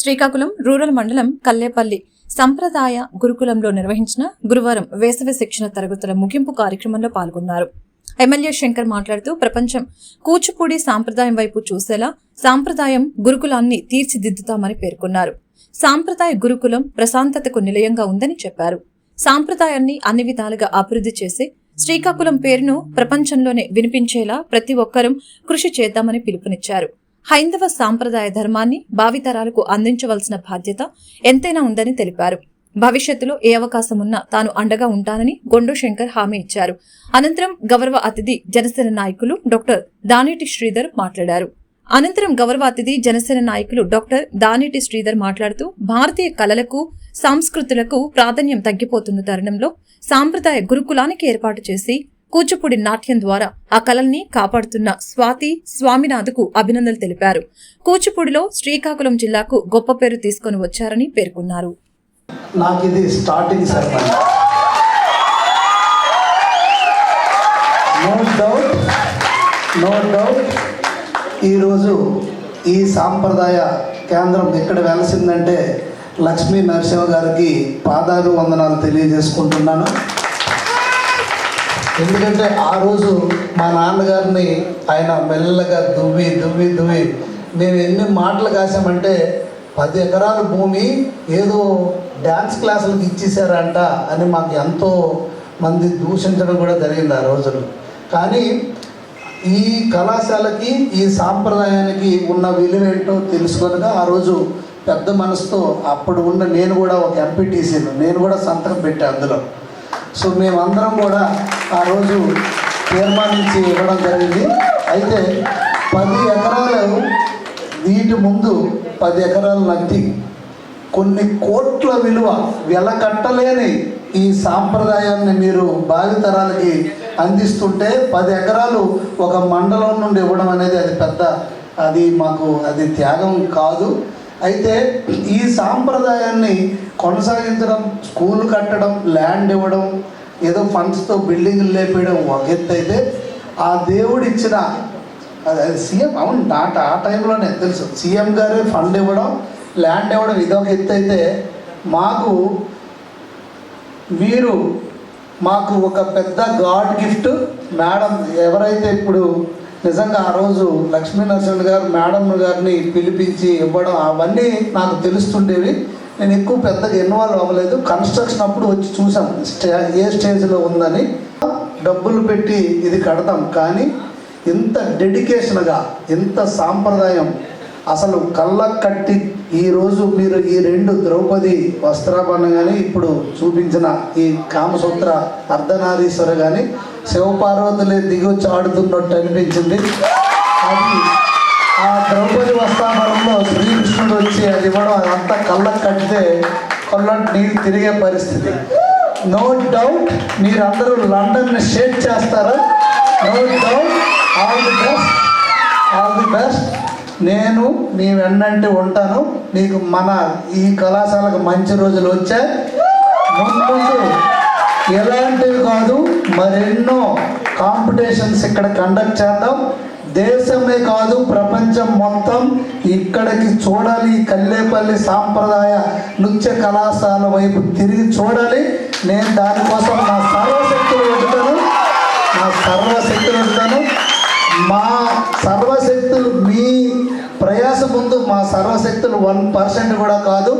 Srikakulam rural మండలం కల్లేపల్లి సంప్రదాయ గురుకులంలో నిర్వహించిన గురువారం వేసవి శిక్షణ తరగతుల ముగింపు కార్యక్రమంలో పాల్గొన్నారు. ఎమ్మెల్యే శంకర్ మాట్లాడుతూ ప్రపంచం కూచిపూడి సాంప్రదాయం వైపు చూసేలా సాంప్రదాయం గురుకులాన్ని తీర్చిదిద్దుతామని పేర్కొన్నారు. సాంప్రదాయ గురుకులం ప్రశాంతతకు నిలయంగా ఉందని చెప్పారు. సాంప్రదాయాన్ని అన్ని విధాలుగా అభివృద్ధి చేసి శ్రీకాకుళం పేరును ప్రపంచంలోనే వినిపించేలా ప్రతి ఒక్కరూ కృషి చేద్దామని పిలుపునిచ్చారు. హైందవ సాంప్రదాయ ధర్మాన్ని భావితరాలకు అందించవలసిన బాధ్యత ఎంతైనా ఉందని తెలిపారు. భవిష్యత్తులో ఏ అవకాశం ఉన్నా తాను అండగా ఉంటానని గొండు శంకర్ హామీ ఇచ్చారు. అనంతరం గౌరవ అతిథి జనసేన నాయకులు డాక్టర్ దానేటి శ్రీధర్ మాట్లాడారు. అనంతరం గౌరవ అతిథి జనసేన నాయకులు డాక్టర్ దానేటి శ్రీధర్ మాట్లాడుతూ భారతీయ కళలకు సంస్కృతులకు ప్రాధాన్యం తగ్గిపోతున్న తరుణంలో సాంప్రదాయ గురుకులానికి ఏర్పాటు చేసి కూచిపూడి నాట్యం ద్వారా ఆ కళల్ని కాపాడుతున్న స్వాతి స్వామినాథ్కు అభినందనలు తెలిపారు. కూచిపూడిలో శ్రీకాకుళం జిల్లాకు గొప్ప పేరు తీసుకొని వచ్చారని పేర్కొన్నారు. నాకు ఇది starting sarpanch. No doubt no doubt ఈరోజు ఈ సాంప్రదాయ కేంద్రం ఎక్కడ వెలసిందంటే లక్ష్మీ నరసింహ గారికి పాదాలు వందనాలు తెలియజేసుకుంటున్నాను. ఎందుకంటే ఆ రోజు మా నాన్నగారిని ఆయన మెల్లగా దువ్వి దువ్వి దువ్వి. మేము ఎన్ని మాటలు కాసామంటే పది ఎకరాల భూమి ఏదో డ్యాన్స్ క్లాసులకు ఇచ్చేసారంట అని మాకు ఎంతో మంది దూషించడం కూడా జరిగింది ఆ రోజులు కానీ ఈ కళాశాలకి ఈ సాంప్రదాయానికి ఉన్న విలువ ఏంటో తెలుసుకొనగా ఆ రోజు పెద్ద మనసుతో అప్పుడు ఉన్న నేను కూడా ఒక ఎంపీటీసీను నేను కూడా సంతకం పెట్టాను అందులో. సో మేమందరం కూడా ఆ రోజు తీర్మానించి ఇవ్వడం జరిగింది. అయితే పది ఎకరాలు వీటి ముందు పది ఎకరాలు నగ్గి కొన్ని కోట్ల విలువ వెలకట్టలేని ఈ సాంప్రదాయాన్ని మీరు భావితరాలకి అందిస్తుంటే పది ఎకరాలు ఒక మండలం నుండి ఇవ్వడం అనేది అది పెద్ద అది మాకు అది త్యాగం కాదు. అయితే ఈ సాంప్రదాయాన్ని కొనసాగించడం స్కూల్ కట్టడం ల్యాండ్ ఇవ్వడం ఏదో ఫండ్స్తో బిల్డింగ్లు లేపేయడం ఒక ఎత్తు అయితే ఆ దేవుడు ఇచ్చిన అది సీఎం అవును ఆ ఆ టైంలోనే తెలుసు. సీఎం గారే ఫండ్ ఇవ్వడం ల్యాండ్ ఇవ్వడం ఇదొక ఎత్తు అయితే మాకు మీరు మాకు ఒక పెద్ద గాడ్ గిఫ్ట్. మేడం ఎవరైతే ఇప్పుడు నిజంగా ఆ రోజు లక్ష్మీనరసింహ గారు మేడం గారిని పిలిపించి ఇవ్వడం అవన్నీ నాకు తెలుస్తుండేవి. నేను ఎక్కువ పెద్దగా ఇన్వాల్వ్ అవ్వలేదు. కన్స్ట్రక్షన్ అప్పుడు వచ్చి చూసాం స్టే ఏ స్టేజ్లో ఉందని. డబ్బులు పెట్టి ఇది కడతాం. కానీ ఇంత డెడికేషన్గా ఇంత సాంప్రదాయం అసలు కళ్ళ కట్టి ఈరోజు మీరు ఈ రెండు ద్రౌపది వస్త్రాభరణ కానీ ఇప్పుడు చూపించిన ఈ కామసూత్ర అర్ధనారీశ్వర కానీ శివపార్వతులే దిగొచ్చి ఆడుతున్నట్టు అనిపించింది. అది ఆ ద్రౌపది వస్త్రాభరణంలో శ్రీకృష్ణుడు వచ్చి అది ఇవ్వడం అదంతా కళ్ళకు కట్టితే కళ్ళంటి నీళ్ళు తిరిగే పరిస్థితి. నో డౌట్ మీరందరూ లండన్ని షేక్ చేస్తారా? No doubt all the best all the best నేను మీ వెన్నంటి ఉంటాను. మీకు మన ఈ కళాశాలకు మంచి రోజులు వచ్చాయి. ముందు ఎలాంటివి కాదు మరెన్నో కాంపిటీషన్స్ ఇక్కడ కండక్ట్ చేద్దాం. దేశమే కాదు ప్రపంచం మొత్తం ఇక్కడికి చూడాలి కల్లేపల్లి సాంప్రదాయ నృత్య కళాశాల వైపు తిరిగి చూడాలి. నేను దానికోసం నా సర్వశక్తులు పెడతాను నా సర్వశక్తులు పెడతాను మా సర్వశక్తులు మీ ప్రయాస ముందు మా సర్వశక్తులు వన్ పర్సెంట్ కూడా కాదు.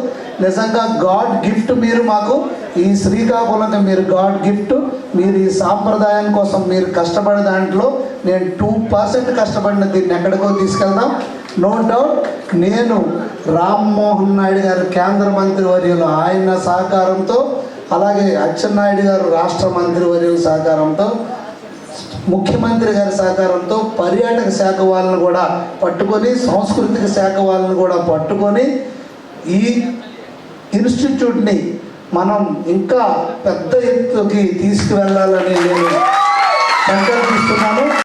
నిజంగా గాడ్ గిఫ్ట్ మీరు మాకు ఈ శ్రీకాకుళం మీరు గాడ్ గిఫ్ట్ మీరు ఈ సాంప్రదాయం కోసం మీరు కష్టపడే దాంట్లో నేను టూ పర్సెంట్ కష్టపడిన దీన్ని ఎక్కడికో తీసుకెళ్దాం. నో డౌట్ నేను రామ్మోహన్ నాయుడు గారు కేంద్ర మంత్రి వర్యులు ఆయన సహకారంతో అలాగే అచ్చెన్నాయుడు గారు రాష్ట్ర మంత్రి వర్యుల సహకారంతో ముఖ్యమంత్రి గారి సహకారంతో పర్యాటక శాఖ వాళ్ళని కూడా పట్టుకొని సాంస్కృతిక శాఖ వాళ్ళని కూడా పట్టుకొని ఈ ఇన్స్టిట్యూట్ని మనం ఇంకా పెద్ద ఎత్తుకి తీసుకువెళ్ళాలని నేను సంకల్పిస్తున్నాను.